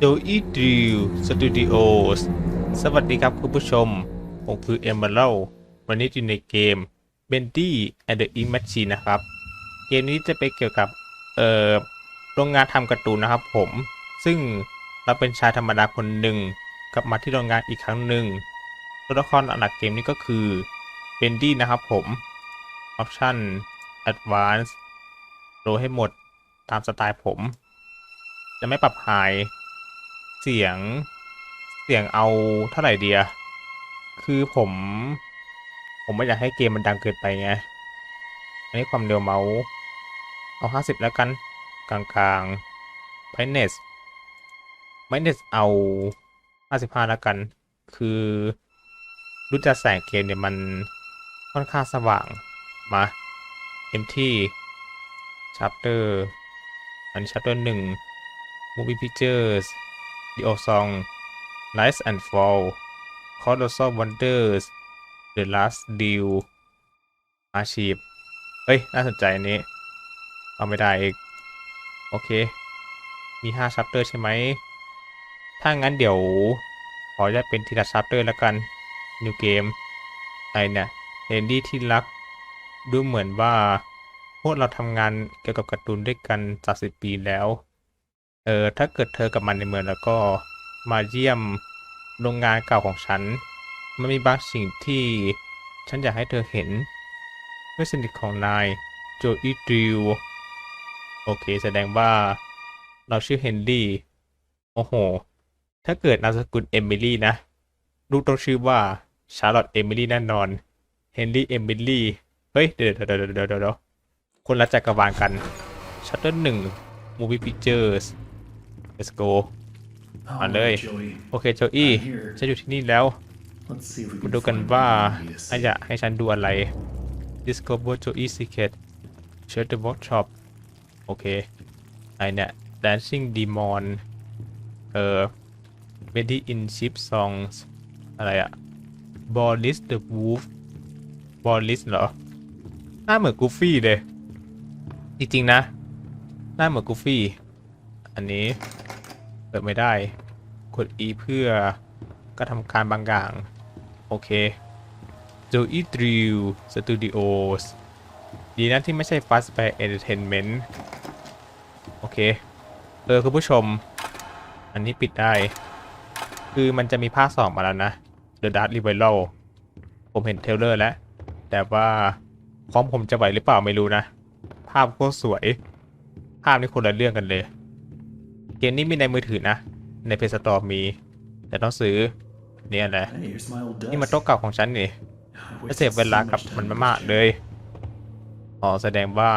โดอีดิวสตูดิโอสสวัสดีครับคุณผู้ชม ผมคือเอมเบอร์วันนี้อยู่ในเกม b e n d y and the Ink Machine นะครับ เกมนี้จะเป็นเกี่ยวกับ เอ่อ โรงงานทำการ์ตูนนะครับผม ซึ่งเราเป็นชายธรรมดาคนหนึ่งกลับมาที่โรงงานอีกครั้งหนึ่งตัวละครหลักเกมนี้ก็คือเบนดี้นะครับผมออปชั่น Advance โรให้หมดตามสไตล์ผม จะไม่ปรับไฮ เสียงเสียงเอาเท่าไหร่เดีย คือผม ผมไม่อยากให้เกมมันดังเกินไปไง อันนี้ความเร็วเมาส์เอา 50 แล้วกัน กลางๆ brightness brightness เอา 55 แล้วกัน คือรู้จักแสงเกมเนี่ยมันค่อนข้างสว่างมาเต็มที่ chapter อันนี้ chapter หนึ่ง movie pictures video song rise and fall colossal wonders the last deal อาชีพเฮ้ย น่าสนใจอันนี้ เอาไม่ได้อีก โอเค มี5 chapter ใช่ไหม ถ้างั้นเดี๋ยว ขอจะเป็นทีละ chapter แล้วกัน new game ไอเนี่ยเฮนดี้ที่รัก ดูเหมือนว่า พวกเราทำงานเกี่ยวกับการ์ตูนด้วยกันจากสิบปีแล้ว เออถ้าเกิดเธอกลับมาในเมืองแล้วก็มาเยี่ยมโรงงานเก่าของฉัน มันมีบางสิ่งที่ฉันอยากให้เธอเห็นเพื่อนสนิทของนายโจอีดริวโอเค แสดงว่าเราชื่อเฮนรี่โอ้โห ถ้าเกิดนามสกุลเอมิลี่นะลูกต้องชื่อว่าชาร์ลอตเอมิลี่แน่นอนเฮนรี่เอมิลี่เฮ้ย เดี๋ยวเดี๋ยวเดี๋ยวเดี๋ยวเดี๋ยวคนละจักรวาลกันชัตเตอร์หนึ่ง Movie Pictures let's go มาเลย โอเคโจอี้ฉันอยู่ที่นี่แล้วมาดูกันว่าอาจจะให้ฉันดูอะไร Discover Joey's Secret Shut the Workshop โอเคไอเนี่ย Dancing Demon เอ่อ Ready in Ship Songs อะไรอะ Boris the Wolf Boris เหรอ หน้าเหมือนกูฟี่เลย จริงๆนะ หน้าเหมือนกูฟี่ อันนี้ เปิดไม่ได้ กด E เพื่อกระทำการบางอย่าง โอเค Joey Drill Studios ดีนะที่ไม่ใช่ Fast by Entertainment โอเค เออคุณผู้ชม อันนี้ปิดได้ คือมันจะมีภาคสองมาแล้วนะ The Dark Revival ผมเห็นเทเลอร์แล้ว แต่ว่าคอมผมจะไหวหรือเปล่าไม่รู้นะ ภาพก็สวย ภาพนี่คนละเรื่องกันเลย เกมนี้มีในมือถือนะ ในเพ y s สตอร์มี แต่ต้องซื้อเนี่ยแหละนี่มันโต๊ะเก่าของฉันนี่เสียเวลากับมันมากๆเลยอ๋อแสดงว่า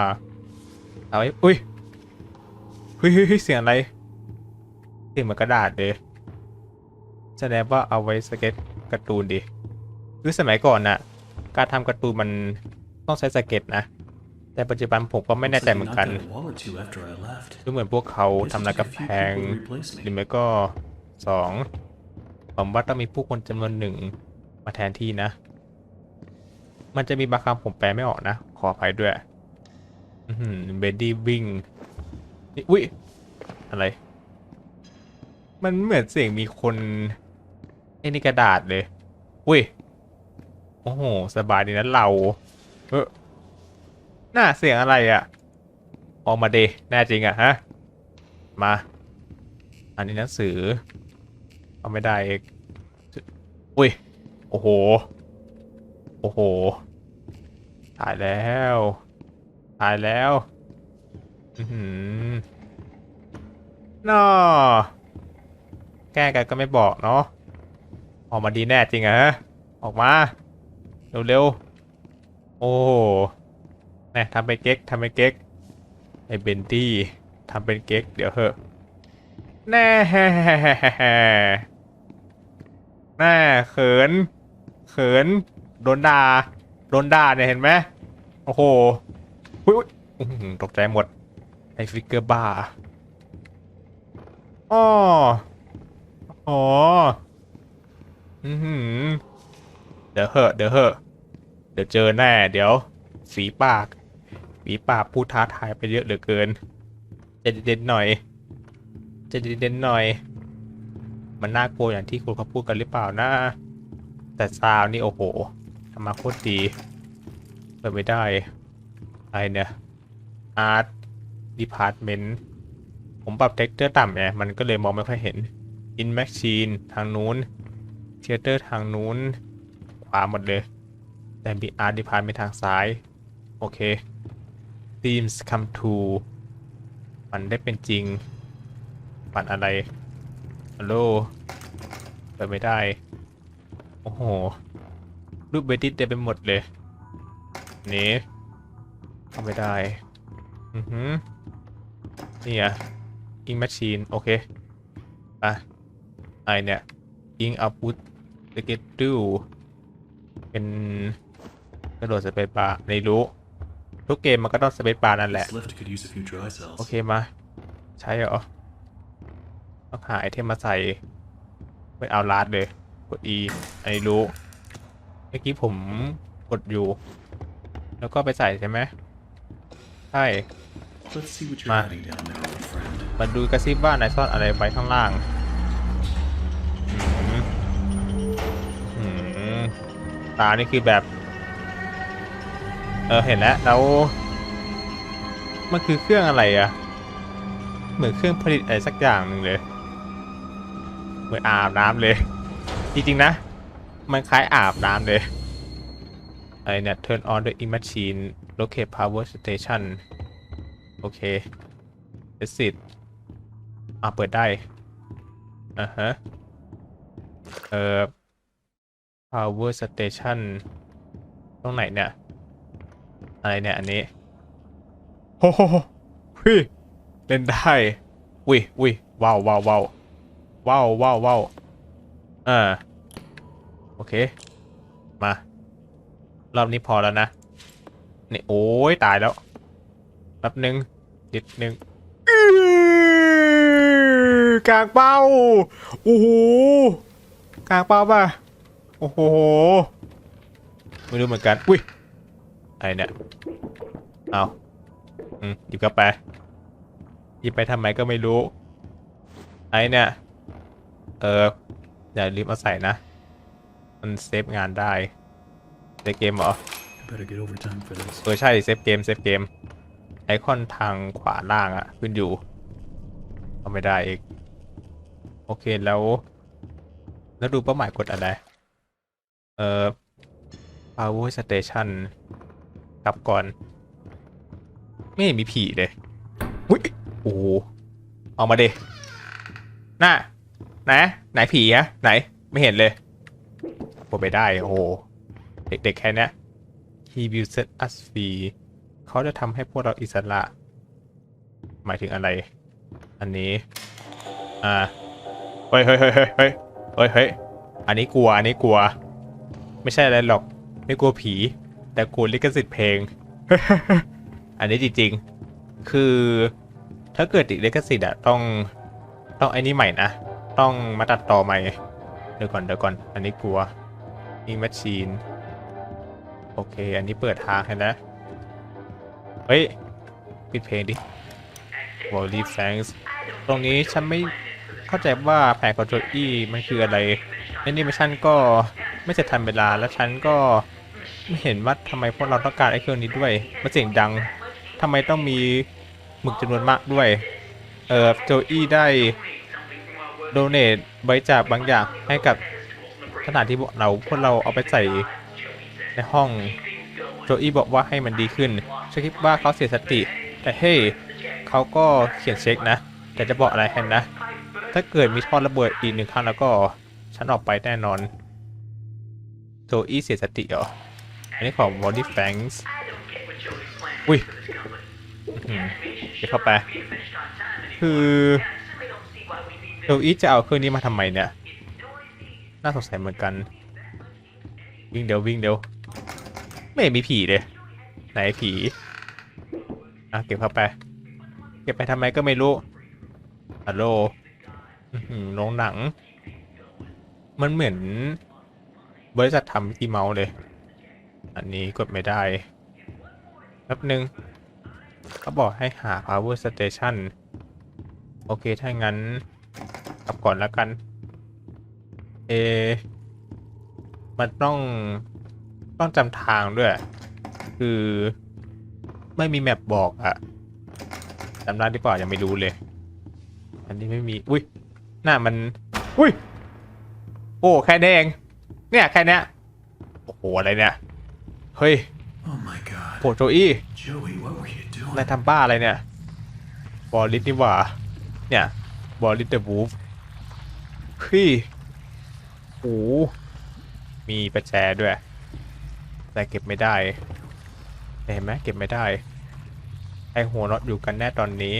เอาไว้อุ้ยเฮ้ยเฮ้ยเฮ้ยเสียงอะไรเสียงเหมือนกระดาษเลยแสดงว่าเอาไว้สเก็ตการ์ตูนดิคือสมัยก่อนน่ะ การทำการ์ตูนมันต้องใช้สเก็ตนะ แต่ปัจจุบันผมก็ไม่แน่ใจเหมือนกันดูเหมือนพวกเขาทำลายกำแพงหรือไม่ก็สองผมว่าต้องมีผู้คนจำนวนหนึ่งมาแทนที่นะ มันจะมีบางคำผมแปลไม่ออกนะ ขออภัยด้วยอือเบดดี้วิ่งนี่อุ้ยอะไร มันเหมือนเสียงมีคนไอ้นี่กระดาษเลย อุ้ย โอ้โห สบายดีนะเรา เออห น้าเสียงอะไรอะ่ะ ออกมาเดแน่จริงอะ่ะฮะ มา อันนี้หนังสือ เอาไม่ได้อีกอุ้ย โอ้โห โอ้โหตายแล้วตายแล้ว อือหือน่อแก้กันก็ไม่บอกเนาะ ออกมาดีแน่จริงเหรอออกมา เร็วๆ โอ้ แน่ทำเป็นเก๊กทำเป็นเก๊กไอเบนตี้ทำเป็นเก๊กเดี๋ยวเหอะแน่แน่เขิน เขิน โดนด่า โดนด่าเนี่ยเห็นไหมโอ้โหอุ๊ยตกใจหมด ไอฟิกเกอร์บ้าอ๋ออ๋ออือหือเดี๋ยวเหอะ เดี๋ยวเหอะ เดี๋ยวเจอแน่ เดี๋ยวฝีปาก ฝีป่าพูดท้าทายไปเยอะเหลือเกินใจะเด็นหน่อยใจะเด็นหน่อย มันน่ากลัวอย่างที่คุณเขาพูดกันหรือเปล่านะ แต่ซาวนี่โอ้โหทำมาโคตรดีเปิดไม่ได้ไรเนี่ย Art Department ผมปรับเท็กเจอร์ต่ำไงมันก็เลยมองไม่ค่อยเห็น In Machine ทางนู้น Theater ทางนู้น ขวาหมดเลย แต่มี Art Department ทางซ้าย โอเค Themes come to มันได้เป็นจริงมันอะไรฮัลโหลเปิดไม่ได้ โอ้โห รูปเบดิตเต็มไปหมดเลย นี่เข้าไม่ได้ อือหือนี่อะอิงแมชชีน โอเคไปไอเนี่ย อิงอัพวุธเกตดูเป็นกระโดดสเปซบาร์ในรู้ ทุกเกมมันก็ต้องสเปซบาร์นั่นแหละ This lift could use a few dry โอ cells. เคมา ใช้เหรอต้องหาไอเทมมาใส่ไปเอาลาดเลย กด E ไอรู้เมื่อกี้ผมกดอยู่ แล้วก็ไปใส่ใช่ไหมใช่ Let's see what you're Ma. hiding down there, old friend. มาดูกระซิบว่านายซ่อนอะไรไว้ข้างล่างอืมอืมตานี่คือแบบเออเห็นแล้วแล้วมันคือเครื่องอะไรอะเหมือนเครื่องผลิตอะไรสักอย่างหนึ่งเลย เหมือนอาบน้ำเลย จริงๆนะ มันคล้ายอาบน้ำเลยอะไรเนี่ย turn on the machine locate power station โอเค that's it อ่าเปิดได้อ่าฮะเอ่อ power station ตรงไหนเนี่ย อะไรเนี่ยอันนี้โอ้โหพี่เล่นได้วิวิว้าวว้าวว้าวว้าวว้าวว้าวอ่าโอเค มา รอบนี้พอแล้วนะ นี่โอ้ยตายแล้วแป๊บนึงนิดนึงกลางเป้าโอ้โหกลางเป้าป่ะโอ้โหไม่รู้เหมือนกันอุ้ย ไอเนี่ย เอาอืมหยิบกลับไปหยิบไปทำไมก็ไม่รู้ ไอเนี่ย เออ อย่าลืมเอาใส่นะ มันเซฟงานได้ในเกมเหรอ I better get overtime for this. เออใช่เซฟเกมเซฟเกม ไอคอนทางขวาล่างอะขึ้นอยู่ เอาไม่ได้อีก โอเคแล้ว แล้วดูเป้าหมายกดอะไร เอ่อ power station กลับก่อน ไม่เห็นมีผีเลยอุ้ยโอ้ออกมาเดหน้าไหนไหนผีอะไหนไม่เห็นเลยกดไปได้โอ้เด็กๆแค่นี้ he will set us free เขาจะทำให้พวกเราอิสระ หมายถึงอะไร อันนี้ อ่า เฮ้ยเฮ้ยเฮ้ยเฮ้ยเฮ้ยเฮ้ยเฮ้ยอันนี้กลัว อันนี้กลัว ไม่ใช่อะไรหรอก ไม่กลัวผี แต่กลัวลิขสิทธิ์เพลง อันนี้จริงๆ คือถ้าเกิดติดลิขสิทธิ์อะต้องต้องไอ้นี่ใหม่นะ ต้องมาตัดต่อใหม่ เดี๋ยวก่อนเดี๋ยวก่อน อันนี้กลัวอิงแมชชีนโอเค อันนี้เปิดทางให้แล้วเฮ้ย ปิดเพลงดิ w o l l y Thanks ตรงนี้ฉันไม่เข้าใจว่าแผนของโจอี้มันคืออะไรแอนิเมชันก็ไม่เสร็จทันเวลาและฉันก็ ไม่เห็นว่าทำไมพวกเราต้องการไอ้เครื่องนี้ด้วยมันเสียงดังทำไมต้องมีหมึกจำนวนมากด้วย เออโจอี้ได้โดเนทบริจาคบางอย่างให้กับสถานที่พวกเราพวกเราเอาไปใส่ในห้องโจอี้บอกว่าให้มันดีขึ้นฉันคิดว่าเขาเสียสติ แต่เฮ้ยเขาก็เขียนเช็คนะ แต่จะบอกอะไรแฮนนะ ถ้าเกิดมีท่อระเบิดอีกหนึ่งครั้งแล้วก็ฉันออกไปแน่นอนโจอี้เสียสติเหรอ อันนี้ของ Body Fangs อุ้ยเดี๋ยวเข้าไป คือโจอีจะเอาเครื่องนี้มาทำไมเนี่ย น่าสงสัยเหมือนกัน วิ่งเดี๋ยววิ่งเดี๋ยว ไม่มีผีเลย ไหนผีอะเก็บเข้าไป เก็บไปทำไมก็ไม่รู้ฮัลโหลอื้อหือโรงหนัง มันเหมือนบริษัททำที่เมาส์เลย อันนี้กดไม่ได้แป๊บนึงเขาบอกให้หา power station โอเค ถ้างั้นกลับก่อนแล้วกัน เอ มันต้องต้องจำทางด้วย คือไม่มีแมปบอกอะจำได้หรือเปล่ายังไม่รู้เลย อันนี้ไม่มี อุ้ยหน้ามัน อุ้ย โอ้ แค่นี้เอง เนี่ย แค่นี้โอ้โห อะไรเนี่ย เฮ้ย Oh my god. โหโจอี้ Joey, what were you doing? นายทำบ้าอะไรเนี่ย บอลลิสนี่หว่า เนี่ย บอลลิสเดอะบูฟเฮ้ยโอ้โหมีประแจด้วย แต่เก็บไม่ได้ เห็นไหมเก็บไม่ได้ ไอหัวน็อตอยู่กันแน่ตอนนี้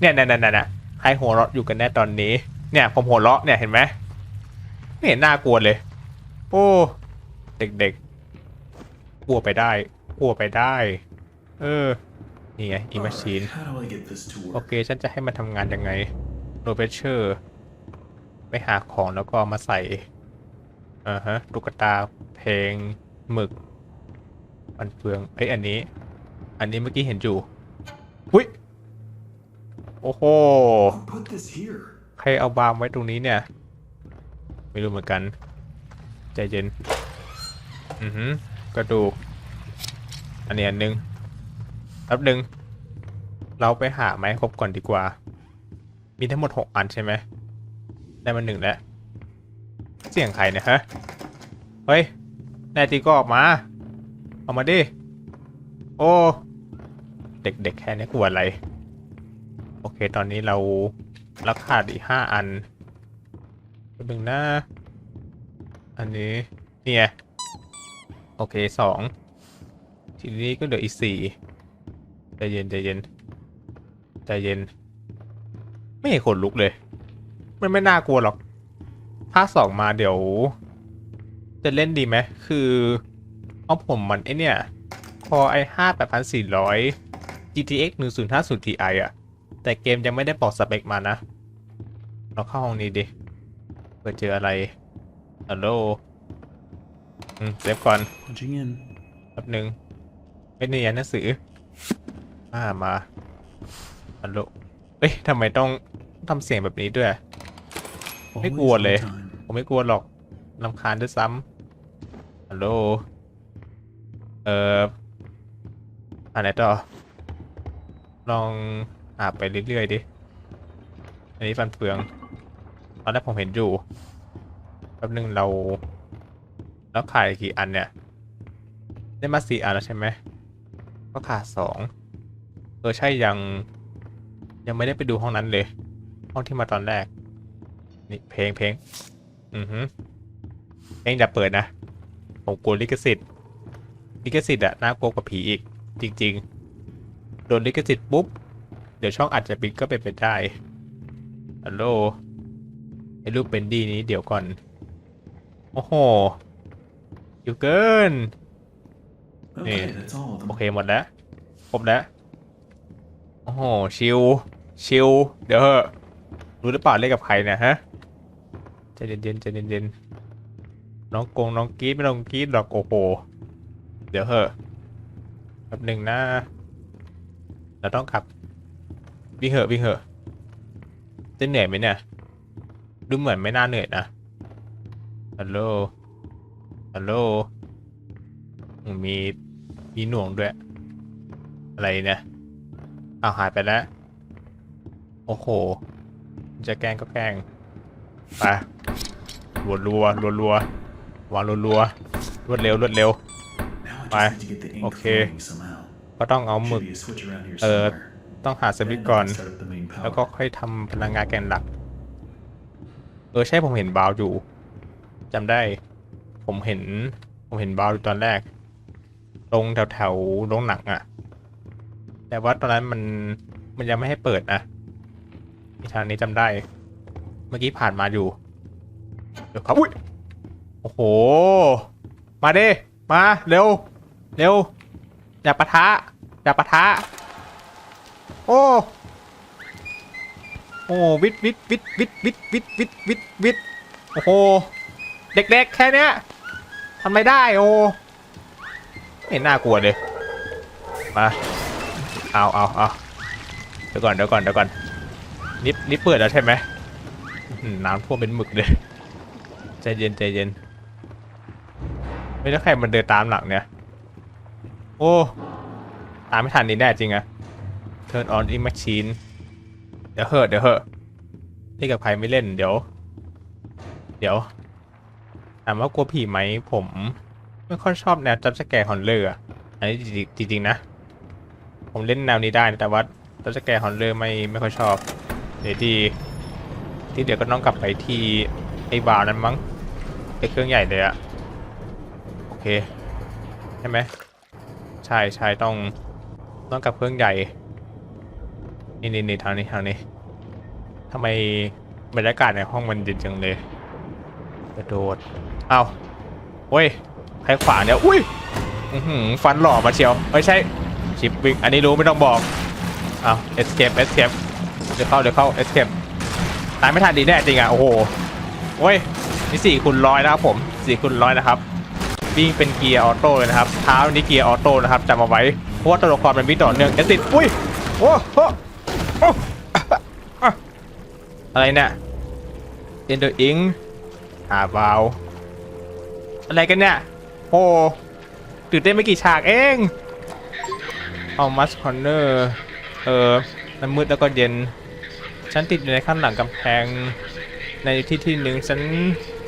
เนี่ยเนี่ยเนี่ยเนี่ยใครหัวเราะอยู่กันแน่ตอนนี้ เนี่ยผมหัวเราะเนี่ยเห็นไหมไม่เห็นน่ากลัวเลย โอ้ เด็กๆกลัวไปได้กลัวไปได้ เออ นี่ไงอีมาชีน Alright, How do I get this to โอ work? เค ฉันจะให้มันทำงานยังไงโรเบเชอร์ ไปหาของแล้วก็เอามาใส่อ่าฮะตุ๊กตาเพลงหมึกมันเฟืองเอ้ยอันนี้ อันนี้เมื่อกี้เห็นอยู่หุ้ยโอ้โห Who put this here? ใครเอาบาร์มไว้ตรงนี้เนี่ย ไม่รู้เหมือนกัน ใจเย็น อือหือกระดูก อันนี้อันหนึงแป๊บหนึ่งเราไปหาไม้ครบก่อนดีกว่า มีทั้งหมดหกอันใช่ไหม ได้มาหนึ่งแล้ว เสียงใครเนี่ยฮะ เฮ้ยนายตีก็ออกมาเอามาดิ โอ้ เด็กๆแค่นี้กลัวอะไร โอเค ตอนนี้เราราคาดอีกห้าอันแป๊บหนึ่งนะ อันนี้เนี่ยโอเคสองทีนี้ก็เหลืออีกสี่ใจเย็นใจเย็นใจเย็น ไม่เห็นขนลุกเลย มันไม่น่ากลัวหรอกภาคสองมาเดี๋ยว จะเล่นดีไหมคือเอาผมมันไอเนี่ย พอไอห้าแปดพันสี่ร้อย GTX 1050 Ti อะ แต่เกมยังไม่ได้บอกสเปคมานะ เราเข้าห้องนี้ดิเพื่อเจออะไร ฮัลโหลอืมเซฟก่อน Punching in. แป๊บหนึ่งไม่ได้เรียนหนังสือมามาฮัลโหลเอ้ยทำไมต้องทำเสียงแบบนี้ด้วย Always cool on leh. time. ผมไม่กลัวหรอกลำคาญด้วยซ้ำฮัลโหลเอ่ออะไรต่อ ลองหาไปเรื่อยๆดิ อันนี้ฟันเฟือง ตอนแรกผมเห็นอยู่ แป๊บนึงเรา แล้วขายกี่อันเนี่ย ได้มาสี่อันแล้วใช่ไหมก็ขาดสองเออใช่ยัง ยังไม่ได้ไปดูห้องนั้นเลย ห้องที่มาตอนแรก นี่เพลงเพลงอือฮึเพลงอย่าเปิดนะ ผมกลัวลิขสิทธิ์ลิขสิทธิ์อะน่ากลัวกว่าผีอีก จริง ๆ โดนลิขสิทธิ์ปุ๊บ เดี๋ยวช่องอาจจะปิดก็เป็นไปได้ฮัลโหลไอ้รูปเป็นดีนี้เดี๋ยวก่อน โอ้โหอยู่เกิน Okay, Yeah. that's all of โอ them. เคหมดแล้วครบแล้ว โอ้โห ชิลชิลเดี๋ยวเหอะรู้หรือเปล่าเล่นกับใครเนี่ยฮะใจเย็นๆใจเย็นๆน้องกงน้องกรีดไม่ต้องกรีดหรอกโอ้โหเดี๋ยวเหอะแป๊บหนึ่งนะเราต้องขับวิ่งเหอะวิ่งเหอะจะเหนื่อยไหมเนี่ยดูเหมือนไม่น่าเหนื่อยนะ ฮัลโหล ฮัลโหล มี มีหน่วงด้วย อะไรเนี่ยเอาวหายไปแล้ว โอ้โห จะแกล้งก็แกล้ง ไปรัวรัวรัวรัวๆวางรัวรัวๆรวดเร็วรวดเร็ว Now I Bye. just need to get the ink Okay. flowing somehow. ก็ต้องเอาหมึก Should be a switch around here เออ somewhere. ต้องหาสวิต Then ช์ I ก่อน can start up the main แล้วก็ power. ค่อยทำพลังงานแกนหลัก เออ ใช่ผมเห็นบาวอยู่ จำได้ ผมเห็น ผมเห็นบาวอยู่ตอนแรก ตรงแถวแถวๆโรงหนังอะแต่ว่าตอนนั้นมันมันยังไม่ให้เปิดนะที่ทางนี้จำได้ เมื่อกี้ผ่านมาอยู่ เดี๋ยวครับอุ้ยโอ้โห มาดิมาเร็ว เร็ว อย่าปะทะ อย่าปะทะ โอ้โอ้วิทวิทวิทวิทวิทวิทวิทวิทวิทโอ้โห เด็กๆ แค่เนี้ยทำไม่ได้โอ้ไม่เห็นน่ากลัวเลยมาเอาเอาเอาเดี๋ยวก่อนเดี๋ยวก่อนเดี๋ยวก่อนลิฟต์ลิฟเปิดแล้วใช่ไหมน้ำท่วมเป็นหมึกเลยใจเย็นใจเย็นไม่ได้ใครมันเดินตามหลังเนี่ย โอ้ตามไม่ทันนี่แน่จริงอะ Turn on in machine เดี๋ยวเหอะเดี๋ยวเหอะเล่นกับใครไม่เล่นเดี๋ยว เดี๋ยว ถามว่ากลัวผีไหมผม ไม่ค่อยชอบแนวจับสแกร์ฮอนเลอร์อะอันนี้จริงๆนะ ผมเล่นแนวนี้ได้นะแต่ว่าจับสแกร์ฮอนเลอร์ไม่ไม่ค่อยชอบ เดี๋ยวที่ที่เดี๋ยวก็ต้องกลับไปที่ไอ้บาร์นั้นมั้งไอ้เครื่องใหญ่เลยอะโอเคใช่ไหมใช่ใช่ต้องต้องกลับเครื่องใหญ่นี่นี่นี่ทางนี้ทางนี้ทำไมบรรยากาศในห้องมันเย็นจังเลยกระโดด เอาเว้ยใครขวางเนี่ยอุ้ยฟันหล่อมาเชียวไม่ใช่ชิปวิ่งอันนี้รู้ไม่ต้องบอกเอาเอสเคปเอสเคปเดี๋ยวเข้าเดี๋ยวเข้าเอสเคปตายไม่ทันดีแน่จริงอะโอ้โหเว้ยนี่สี่คูณร้อยนะครับผมสี่คูณร้อยนะครับวิ่งเป็นเกียร์ออโต้เลยนะครับเท้านี่เกียร์ออโต้นะครับจำเอาไว้เพราะว่าตัวละครมันวิ่งต่อเนื่องเอสติดอุ้ยโอ้โหอะไรเนี่ยเอ็นเดอร์อิงอาวาว อะไรกันเนี่ย โอ้ตื่นเต้นไม่กี่ฉากเองเอามัสคอนเนอร์เออมันมืดแล้วก็เย็น ฉันติดอยู่ในข้างหลังกำแพง ในที่ที่หนึ่งฉัน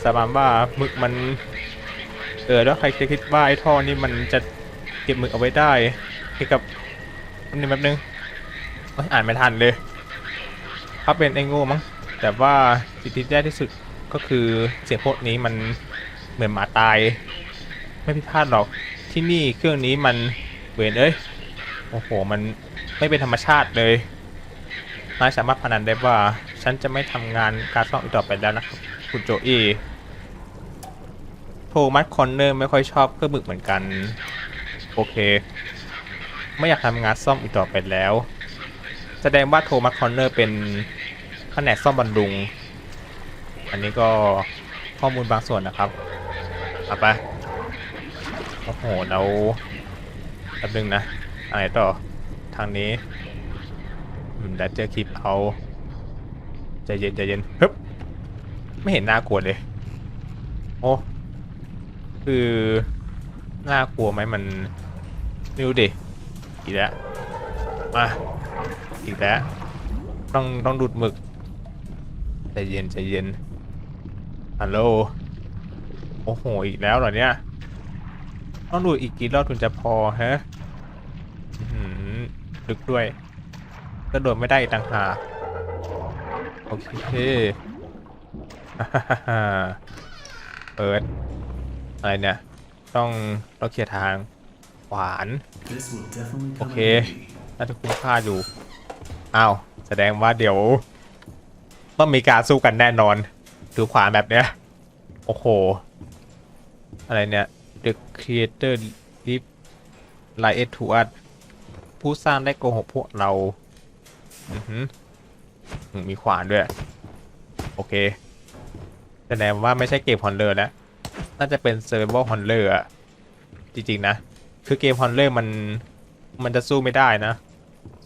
สาบานว่าหมึกมัน เออแล้วใครจะคิดว่าไอ้ท่อนี่มันจะเก็บหมึกเอาไว้ได้เกี่ยวกับอันนี้แป๊บนึงโอ๊ยอ่านไม่ทันเลยเขาเป็นไอ้โง่มั้งแต่ว่าสิ่งที่แย่ที่สุดก็คือเสียงพวกนี้มัน เหมือนหมาตาย ไม่พิดพลาดหรอกที่นี่เครื่องนี้มันเวนเอ้ยโอ้โหมันไม่เป็นธรรมชาติเลยนายสามารถพนันได้ว่า ฉันจะไม่ทำงานการซ่อมอีกต่อไปแล้วนะครับคุณโจอี้โทมัสคอนเนอร์ไม่ค่อยชอบเครื่องมือเหมือนกัน โอเค ไม่อยากทำงานซ่อมอีกต่อไปแล้ว แสดงว่าโทมัสคอนเนอร์เป็นแผนกซ่อมบำรุง อันนี้ก็ข้อมูลบางส่วนนะครับ เอาไป โอ้โห เราแป๊บนึงนะ อะไรต่อ ทางนี้อืมแล้วเจอคลิปเอาใจเย็นใจเย็นฮึบไม่เห็นน่ากลัวเลย โอ้คือน่ากลัวไหมมันไม่รู้ดิอีกแล้วมาอีกแล้วต้องต้องดูดหมึกใจเย็นใจเย็นฮัลโหล โอ้โห อีกแล้วเหรอเนี่ย ต้องดูอีกกี่รอบถึงจะพอฮะอื้อหือลึกด้วยกระโดดไม่ได้ต่างหากโอเคเปิด อะไรเนี่ย ต้องต้องเคลียร์ทาง ขวาน This will definitely come Okay. in handy. น่าจะคุ้มค่าอยู่ อ้าว แสดงว่าเดี๋ยว ต้องมีการสู้กันแน่นอนถือขวานแบบเนี้ย โอ้โห อะไรเนี่ย The Creator Leave Lied to us ผู้สร้างได้โกหกพวกเรา อือหือมีขวานด้วย โอเค แสดงว่าไม่ใช่เกมฮอนเลอร์แล้ว น่าจะเป็นเซอร์เวอร์ฮอนเลอร์อะจริง ๆ นะ คือเกมฮอนเลอร์มัน มันจะสู้ไม่ได้นะ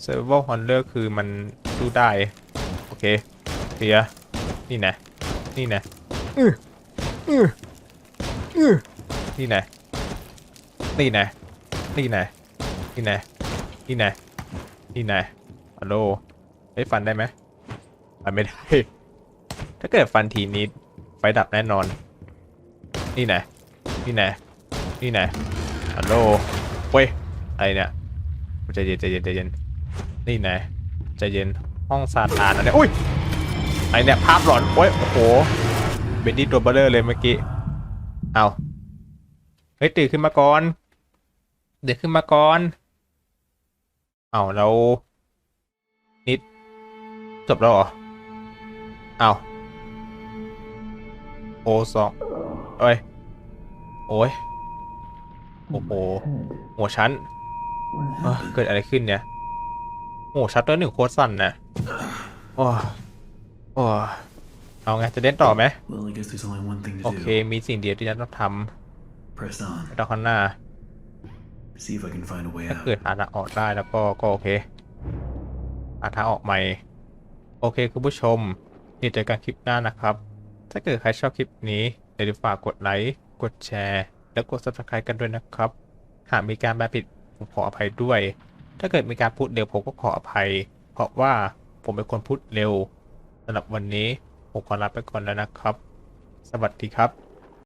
เซอร์ i ว a l ฮอนเลอร์คือมันสู้ได้ โอเคเคลียนี่นะ นี่นะอืออืออือ นี่นะนี่นะนี่นะนี่นะนี่นะนี่นะฮัลโหลไอ้ฟันได้ไหมฟันไม่ได้ ถ้าเกิดฟันทีนี้ไฟดับแน่นอน นี่นะนี่นะนี่นะฮัลโหลเว้ยอะไรเนี่ยใจเย็นใจเย็นใจเย็นนี่ไงใจเย็นห้องซาตานนะเนี่ยอุ้ยไอเนี่ยภาพหลอนโอ้ยโอ้โหเบนดี้ตัวเบลเลอร์เลยเมื่อกี้เอา ฮ้ยตื่นขึ้นมาก่อนเดี๋ยวขึ้นมาก่อนเอาแล้วนิดจบแล้วเหรอเอาโอสองเอ้ยโอ้ยโอ้โหหัวชั้น What เอ้อ happened? เกิดอะไรขึ้นเนี่ยโอ้ชัตเตอร์หนึ่งโคตรสั่นนะโอ้โอ้เอาไงจะเล่นต่อไหม Well, I guess there's only one thing to โอเค do. มีสิ่งเดียวที่จะต้องท Press on. ำไปต่อข้างหน้า See if I can find a way ถ้า out. เกิดหาทางออกได้แล้วก็ก็โอเคหาทางออกใหม่ โอเคคุณผู้ชมนี่เจอกันคลิปหน้านะครับ ถ้าเกิดใครชอบคลิปนี้อย่าลืมฝากกดไลค์กดแชร์ และกด subscribe กันด้วยนะครับ หากมีการแปลผิดผมขออภัยด้วย ถ้าเกิดมีการพูดเร็วผมก็ขออภัย เพราะว่าผมเป็นคนพูดเร็วสำหรับวันนี้ผมขอลาไปก่อนแล้วนะครับ สวัสดีครับ